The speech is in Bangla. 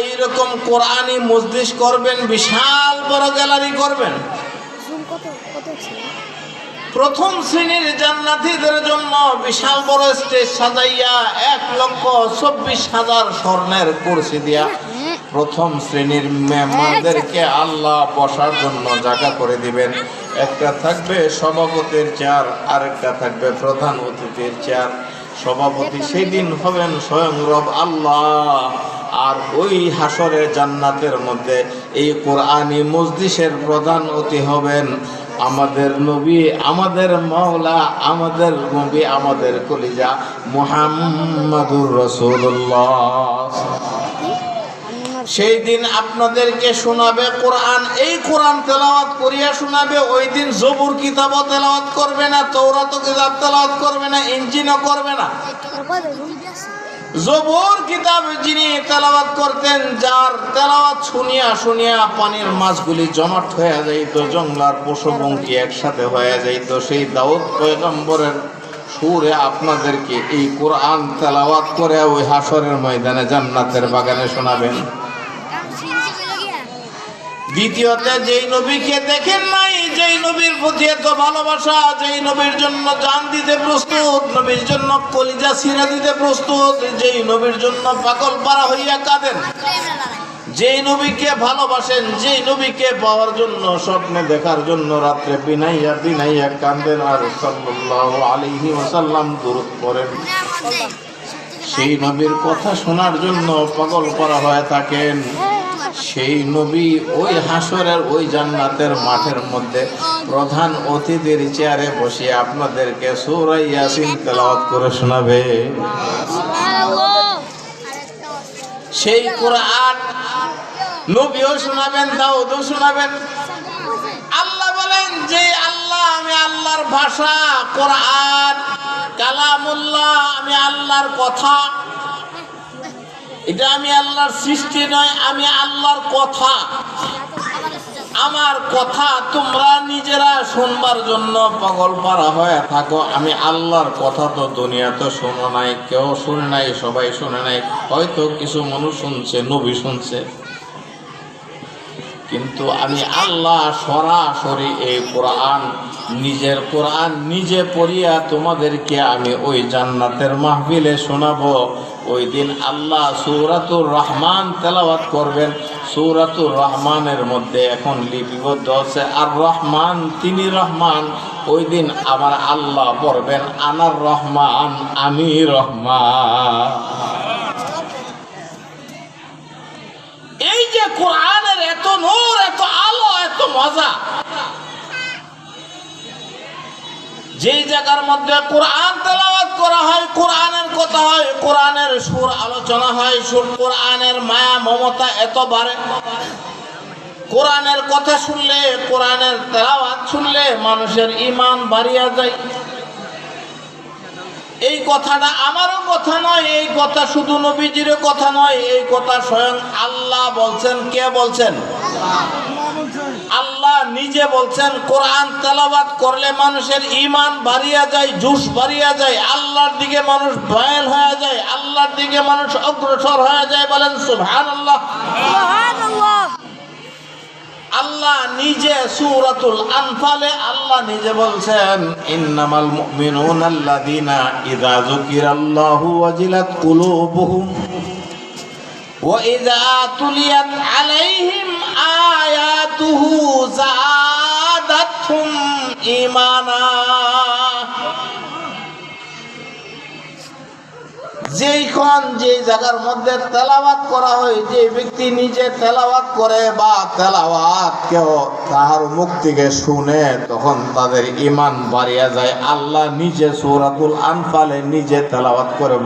এইরকম কোরআনি মজলিস করবেন বিশাল বড় গ্যালারি করবেন। প্রথম শ্রেণির জান্নাতীদের জন্য বিশাল বড় স্টেজ সাজাইয়া এক লক্ষ চব্বিশ হাজার স্বর্ণের কুরসি দিয়া প্রথম শ্রেণির মেহমানদেরকে আল্লাহ বসার জন্য জায়গা করে দিবেন। একটা থাকবে সভাপতির চেয়ার আরেকটা থাকবে প্রধান অতিথির চেয়ার। সভাপতি সেই দিন হবেন স্বয়ং রব আল্লাহ। আর ওই হাসরে জান্নাতের মধ্যে এই কোরআনী মসজিষের প্রধান অতি হবেন। আমাদের নবী, আমাদের মাওলা, আমাদের নবী, আমাদের কলিজা মুহাম্মাদুর রসুল্লাহ সেই দিন আপনাদেরকে শোনাবে কোরআন, এই কোরআন তেলাওয়াত করিয়া শোনাবে, ওই দিন জবুর কিতাবও তেলাওয়াত করবে না তৌরাত কিতাব তেলাওয়াত করবে না ইঞ্জিনও করবে না। জবুর কিতাব যিনি তেলাওয়াত করতেন, যার তেলাওয়াত শুনিয়া শুনিয়া পানির মাছগুলি জমাট হয়ে যাইত জংলার পশুবঙ্কি একসাথে হয়ে যাইত। সেই দাউদ পয়গম্বরের সুরে আপনাদেরকে এই কোরআন তেলাওয়াত করে ওই হাসরের ময়দানে জান্নাতের বাগানে শোনাবেন। দ্বিতীয়তে, যেই নবীকে দেখেন নাই, যেই নবীর প্রতি এত ভালোবাসা, যেই নবীর জন্য জান দিতে প্রস্তুত, নবীর জন্য কলিজা ছিঁড়ে দিতে প্রস্তুত, যেই নবীর জন্য পাগল পারা হইয়া কাঁদেন। যেই নবীকে ভালোবাসেন, যেই নবীকে পাওয়ার জন্য, স্বপ্নে দেখার জন্য, রাত্রে বিনাইয়া বিনাইয়া কান্দেন আর সাল্লাল্লাহু আলাইহি ওয়াসাল্লাম দূরত করেন সেই নবীর কথা শোনার জন্য পাগল করা হয়ে থাকেন। সেই নবী ওই হাসরের, ওই জান্নাতের মাঠের মধ্যে প্রধান অতিথির চেয়ারে বসে আপনাদেরকে সূরা ইয়াসিন তেলাওয়াত করে শোনাবে। সেই কোরআন নবীও শোনাবেন, দাউদও শোনাবেন। আল্লাহ বলেন, যে আল্লাহ, আমি আল্লাহর ভাষা, কোরআন, কালামুল্লাহ, আমি আল্লাহর কথা এটা আমি আল্লাহর সৃষ্টি নয়, আমি আল্লাহর কথা। আমার কথা তোমরা নিজেরা শুনবার জন্য পাগল পারা হয়ে থাকো। আমি আল্লাহর কথা তো দুনিয়াতে শোনো নাই, কেউ শুনে নাই, সবাই শুনে নাই। হয়তো কিছু মানুষ শুনছে, নবী শুনছে। কিন্তু আমি আল্লাহ সরাসরি এই কোরআন, নিজের কোরআন নিজে পড়িয়া তোমাদেরকে আমি ওই জান্নাতের মাহবিলে শোনাবো। ওই দিন আল্লাহ সৌরাতুর রহমান তেলাওয়াত করবেন। সৌরাতুর রহমানের মধ্যে এখন লিপিবদ্ধ আছে আর রহমান, তিনি রহমান। ওই দিন আমার আল্লাহ পড়বেন, আনার রহমান, আমি রহমান। এই যে কোরআনের এত নূর, এত আলো, এত মজা। যেই জায়গার মধ্যে কোরআন তেলাওয়াত করা হয়, কোরআনের কথা হয়, কোরআনের সুর আলোচনা হয়, সুর কোরআনের মায়া, মমতা এত বাড়ে। কোরআনের কথা শুনলে, কোরআনের তেলাওয়াত শুনলে মানুষের ইমান বাড়িয়া যায়। এই কথাটা আমারও কথা নয়, এই কথা শুধু নবীজির কথা নয়, এই কথা স্বয়ং আল্লাহ বলছেন, কে বলছেন? আল্লাহ নিজে বলছেন কোরআন তেলাবাদ করলে মানুষের ইমান বাড়িয়া যায় জুস বাড়িয়া যায় আল্লাহর দিকে মানুষ ভয়াল হয়ে যায় আল্লাহর দিকে মানুষ অগ্রসর হয়ে যায় বলেন সুবহান আল্লাহ আল্লাহ নিজে সূরাতুল আনফালে আল্লাহ নিজে বলছেন ইন্নামাল মুমিনুনা আল্লাযীনা ইযা যুকিরাল্লাহু ওয়াজিলাত কুলুবুহুম ওয়া ইযা তুলিয়াত আলাইহিম যেইখন যে জায়গার মধ্যে তেলাওয়াত করা হয়, যে ব্যক্তি নিজে তেলাওয়াত করে বা তেলাওয়াত কেউ তাহার মুখ থেকে শুনে, তখন তাদের ইমান বাড়িয়া যায়। আল্লাহ নিজে সৌরাতুল আনফালে নিজে তেলাওয়াত করে